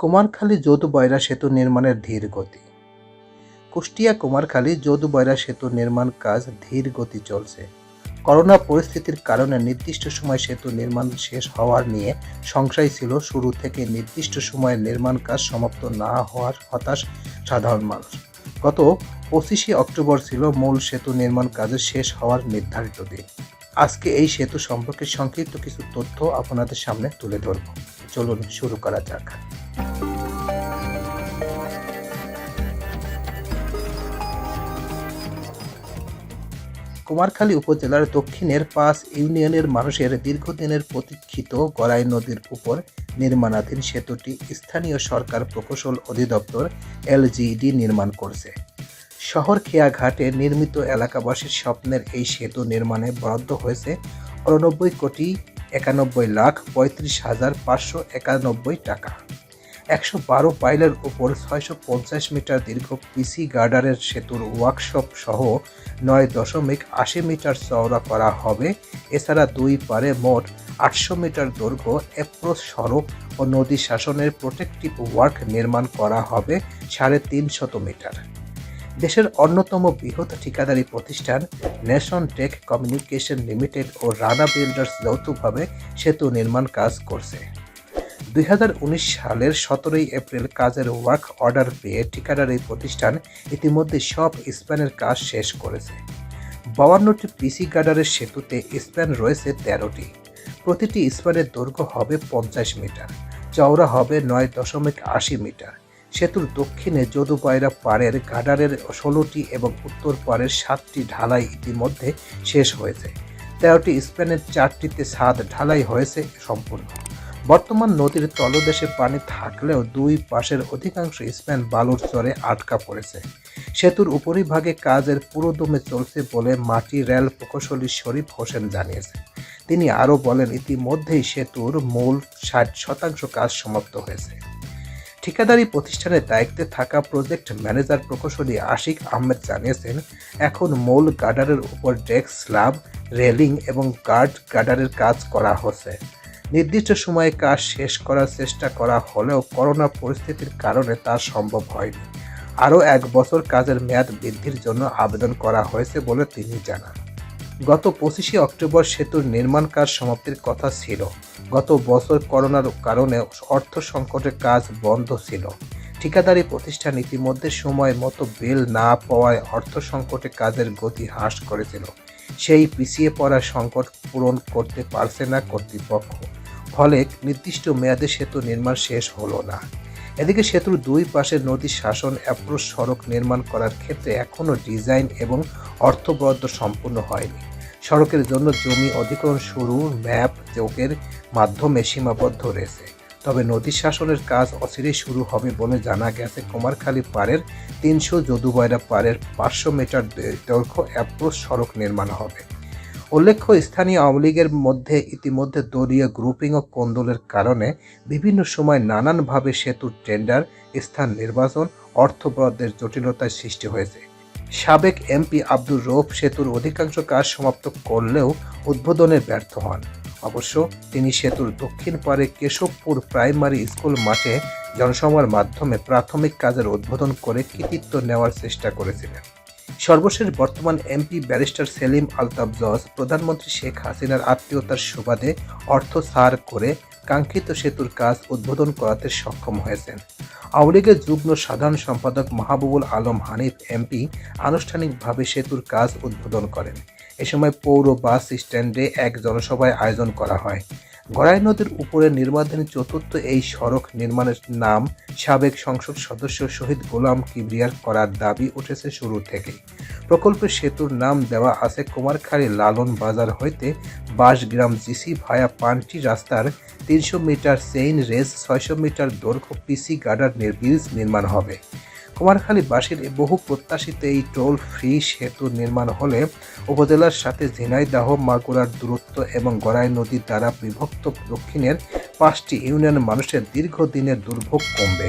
কুমারখালী যদুবয়রা সেতু নির্মাণের ধীর গতি। কুষ্টিয়া কুমারখালী যদুবয়রা সেতু নির্মাণ কাজ ধীর গতি চলছে। করোনা পরিস্থিতির কারণে নির্দিষ্ট সময় সেতু নির্মাণ শেষ হওয়ার নিয়ে সংশয় ছিল শুরু থেকে নির্দিষ্ট সময়ে নির্মাণ কাজ সমাপ্ত না হওয়ার হতাশ সাধারণ মানুষ। গত পঁচিশে অক্টোবর ছিল মূল সেতু নির্মাণ কাজের শেষ হওয়ার নির্ধারিত দিন। আজকে এই সেতু সম্পর্কে সংক্ষিপ্ত কিছু তথ্য আপনাদের সামনে তুলে ধরব। চলুন শুরু করা যাক। কুমারখালী উপজেলার দক্ষিণের পাঁচ ইউনিয়নের মানুষের দীর্ঘদিনের প্রতীক্ষিত গড়াই নদীর উপর নির্মাণাধীন সেতুটি স্থানীয় সরকার প্রকৌশল অধিদপ্তর এলজিডি নির্মাণ করছে। শহর খেয়াঘাটে নির্মিত এলাকাবাসীর স্বপ্নের এই সেতু নির্মাণে বরাদ্দ হয়েছে উননব্বই কোটি একানব্বই লাখ পঁয়ত্রিশ হাজার পাঁচশো একানব্বই টাকা। একশো বারো পাইলের উপর ছয়শো পঞ্চাশ মিটার দীর্ঘ পিসি গার্ডারের সেতুর ওয়ার্কশপ সহ নয় দশমিক আশি মিটার চওড়া করা হবে। এছাড়া দুই পারে মোট আটশো মিটার দৈর্ঘ্য অ্যাপ্রোচ সড়ক ও নদী শাসনের প্রোটেক্টিভ ওয়ার্ক নির্মাণ করা হবে সাড়ে তিনশত মিটার। দেশের অন্যতম বৃহৎ ঠিকাদারি প্রতিষ্ঠান নেশন টেক কমিউনিকেশন লিমিটেড ও রানা বিল্ডার্স যৌথভাবে সেতু নির্মাণ কাজ করছে। দুই হাজার উনিশ সালের সতেরোই এপ্রিল কাজের ওয়ার্ক অর্ডার পেয়ে ঠিকাদার এই প্রতিষ্ঠান ইতিমধ্যে সব স্প্যানের কাজ শেষ করেছে। বাউান্নটি পিসি গার্ডারের সেতুতে স্প্যান রয়েছে তেরোটি। প্রতিটি স্প্যানের দৈর্ঘ্য হবে পঞ্চাশ মিটার, চওড়া হবে নয় দশমিক আশি মিটার। সেতুর দক্ষিণে যদুপায়রা পাড়ের গার্ডারের ষোলোটি এবং উত্তর পাড়ের সাতটি ঢালাই ইতিমধ্যে শেষ হয়েছে। তেরোটি স্প্যানের চারটিতে ছাদ ঢালাই হয়েছে সম্পূর্ণ। বর্তমান নদীর তলদেশে পানি থাকলেও দুই পাশের অধিকাংশ স্প্যান বালুর চরে আটকা পড়েছে। সেতুর উপরিভাগে কাজের পুরোদমে চলছে বলে মাটি রেল প্রকৌশলী শরীফ হোসেন জানিয়েছে তিনি আরও বলেন, ইতিমধ্যেই সেতুর মূল ষাট শতাংশ কাজ সমাপ্ত হয়েছে। ঠিকাদারি প্রতিষ্ঠানের দায়িত্বে থাকা প্রজেক্ট ম্যানেজার প্রকৌশলী আশিক আহমেদ জানিয়েছেন, এখন মূল গার্ডারের উপর ডেস্ক, স্ল্যাব, রেলিং এবং গার্ড গার্ডারের কাজ করা হচ্ছে। নির্দিষ্ট সময়ে কাজ শেষ করার চেষ্টা করা হলেও করোনা পরিস্থিতির কারণে তা সম্ভব হয়নি। আরও এক বছর কাজের মেয়াদ বৃদ্ধির জন্য আবেদন করা হয়েছে বলে তিনি জানান। গত পঁচিশে অক্টোবর সেতুর নির্মাণ কাজ সমাপ্তির কথা ছিল। গত বছর করোনার কারণে অর্থ সংকটে কাজ বন্ধ ছিল। ঠিকাদারি প্রতিষ্ঠান ইতিমধ্যে সময় মতো বিল না পাওয়ায় অর্থ সংকটে কাজের গতি হ্রাস করেছিল। সেই পিছিয়ে পড়া সংকট পূরণ করতে পারছে না কর্তৃপক্ষ। ফলে নির্দিষ্ট মেয়াদে সেতু নির্মাণ শেষ হলো না। এদিকে সেতুর দুই পাশে নদী শাসন অ্যাপ্রোচ সড়ক নির্মাণ করার ক্ষেত্রে এখনও ডিজাইন এবং অর্থ বরাদ্দ সম্পূর্ণ হয়নি। সড়কের জন্য জমি অধিগ্রহণ শুরু, ম্যাপ যোগের মাধ্যমে সীমাবদ্ধ রয়েছে। তবে নদী শাসনের কাজ অচিরেই শুরু হবে বলে জানা গেছে কুমারখালী পাড়ের তিনশো যদুবয়রা পাড়ের পাঁচশো মিটার দৈর্ঘ্য অ্যাপ্রোচ সড়ক নির্মাণ হবে। উল্লেখ্য, স্থানীয় আওয়ামী লীগের মধ্যে ইতিমধ্যে দলীয় গ্রুপিং ও কোন্দলের কারণে বিভিন্ন সময় নানানভাবে সেতুর টেন্ডার স্থান নির্বাচন, অর্থ বরাদ্দের জটিলতার সৃষ্টি হয়েছে। সাবেক এমপি আব্দুর রৌফ সেতুর অধিকাংশ কাজ সমাপ্ত করলেও উদ্বোধনে ব্যর্থ হন। অবশ্য তিনি সেতুর দক্ষিণ পারে কেশবপুর প্রাইমারি স্কুল মাঠে জনসভার মাধ্যমে প্রাথমিক কাজের উদ্বোধন করে কৃতিত্ব নেওয়ার চেষ্টা করেছিলেন। সর্বশেষ বর্তমান এমপি ব্যারিস্টার সেলিম আলতাফ জজ, প্রধানমন্ত্রী শেখ হাসিনার আত্মীয়তার সুবাদে অর্থ সার করে কাঙ্ক্ষিত সেতুর কাজ উদ্বোধন করাতে সক্ষম হয়েছেন। আওয়ামী লীগের যুগ্ম সাধারণ সম্পাদক মাহবুবুল আলম হানিফ, এমপি, আনুষ্ঠানিকভাবে সেতুর কাজ উদ্বোধন করেন। এ সময় পৌর বাস স্ট্যান্ডে এক জনসভায় আয়োজন করা হয়। গড়াই নদীর উপরে নির্মাণাধীন চতুর্থ এই সড়ক নির্মাণের নাম সাবেক সংসদ সদস্য শহীদ গোলাম কিবরিয়ার করার দাবি উঠেছে শুরু থেকেই। প্রকল্পের সেতুর নাম দেওয়া আছে কুমারখালী লালন বাজার হইতে বাসগ্রাম জিসি ভায়া পান্টি রাস্তার তিনশো মিটার সেইন রেস, ছয়শো মিটার দৈর্ঘ্য পিসি গার্ডার ব্রিজ নির্মাণ হবে। কুমারখালীবাসীর বহু প্রত্যাশিত এই টোল ফ্রি সেতু নির্মাণ হলে উপজেলার সাথে ঝিনাইদাহ, মাগুরার দূরত্ব এবং গড়াই নদীর দ্বারা বিভক্ত দক্ষিণের পাঁচটি ইউনিয়ন মানুষের দীর্ঘদিনের দুর্ভোগ কমবে।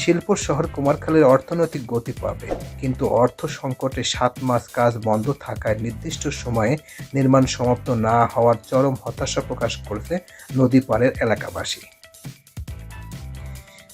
শিল্প শহর কুমারখালীর অর্থনৈতিক গতি পাবে, কিন্তু অর্থ সংকটে সাত মাস কাজ বন্ধ থাকায় নির্দিষ্ট সময়ে নির্মাণ সমাপ্ত না হওয়ার চরম হতাশা প্রকাশ করেছে নদী পাড়ের এলাকাবাসী।